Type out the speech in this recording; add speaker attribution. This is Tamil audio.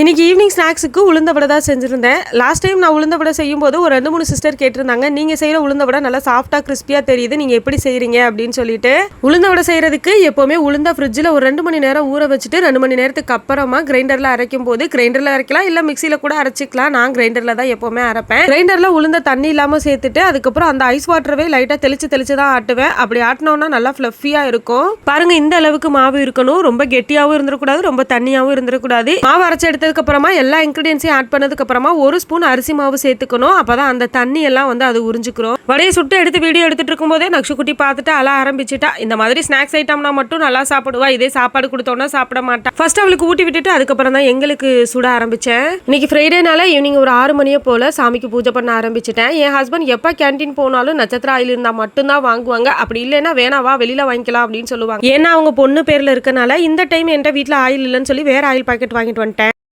Speaker 1: இன்றைக்கி ஈவினிங் ஸ்நாக்ஸுக்கு உளுந்த வடை தான் செஞ்சுருந்தேன். லாஸ்ட் டைம் நான் உளுந்த வடை செய்யும்போது ஒரு ரெண்டு மூணு சிஸ்டர் கேட்டிருந்தாங்க. நீங்கள் செய்கிற உளுந்த வடை நல்லா சாஃப்டாக கிறிஸ்பியாக தெரியுது. நீங்கள் எப்படி செய்கிறீங்க அப்படின்னு சொல்லிட்டு. உளுந்த வடை செய்கிறதுக்கு எப்போவுமே உளுந்த ஃப்ரிட்ஜில் ஒரு ரெண்டு மணி நேரம் ஊற வச்சுட்டு ரெண்டு மணி நேரத்துக்கு அப்புறமா கிரைண்டரில் அரைக்கும் போது கிரைண்டரில் அரைக்கலாம் இல்லை மிக்சியில் கூட அரைச்சிக்கலாம். நான் கிரைண்டரில் தான் எப்போவுமே அரைப்பேன். கிரைண்டரில் உளுந்த தண்ணி இல்லாமல் சேர்த்துட்டு அதுக்கப்புறம் அந்த ஐஸ் வாட்டரவே லைட்டாக தெளிச்சு தெளிச்சு தான் ஆட்டுவேன். அப்படி ஆட்டினோன்னா நல்லா ஃப்ளஃபியாக இருக்கும். பாருங்கள் இந்த அளவுக்கு மாவு இருக்கணும். ரொம்ப கெட்டியாகவும் இருந்துடக்கூடாது ரொம்ப தண்ணியாகவும் இருந்துடக்கூடாது. மாவு அரைச்சி எடுத்து அப்புறமா எல்லா இன்க்ரீடியன்ஸையும் ஆட் பண்ணதுக்கப்புறமா ஒரு ஸ்பூன் அரிசி மாவு சேர்த்துக்கணும். அப்போ தான் அந்த தண்ணி எல்லாம் வந்து அது உறிஞ்சிக்கிறோம். வடையை சுட்டு எடுத்து வீடியோ எடுத்துகிட்டு இருக்கும்போதே நக்ஷுக்குட்டி பார்த்துட்டு அழ ஆரம்பிச்சிட்டா. இந்த மாதிரி ஸ்நாக்ஸ் ஐட்டம்னா மட்டும் நல்லா சாப்பிடுவா. இதே சாப்பாடு கொடுத்தோன்னா சாப்பிட மாட்டா. ஃபர்ஸ்ட் அவளுக்கு ஊட்டி விட்டுட்டு அதுக்கப்புறம் தான் எங்களுக்கு சுட ஆரம்பித்தேன் இன்னைக்கு ஃப்ரைடேனால ஈவினிங் ஒரு ஆறு மணியை போல சாமிக்கு பூஜை பண்ண ஆரம்பிச்சிட்டேன். என் ஹஸ்பண்ட் எப்போ கேண்டீன் போனாலும் நட்சத்திர ஆயில் இருந்தால் மட்டும்தான் வாங்குவாங்க. அப்படி இல்லைன்னா வேணாவா வெளியில் வாங்கிக்கலாம் அப்படின்னு சொல்லுவாங்க. ஏன்னா அவங்க பொண்ணு பேரில் இருக்கனால இந்த டைம் என்கிட்ட வீட்டில் ஆயில் இல்லைன்னு சொல்லி வேறு ஆயில் பாக்கெட் வாங்கிட்டு வந்துட்டேன்.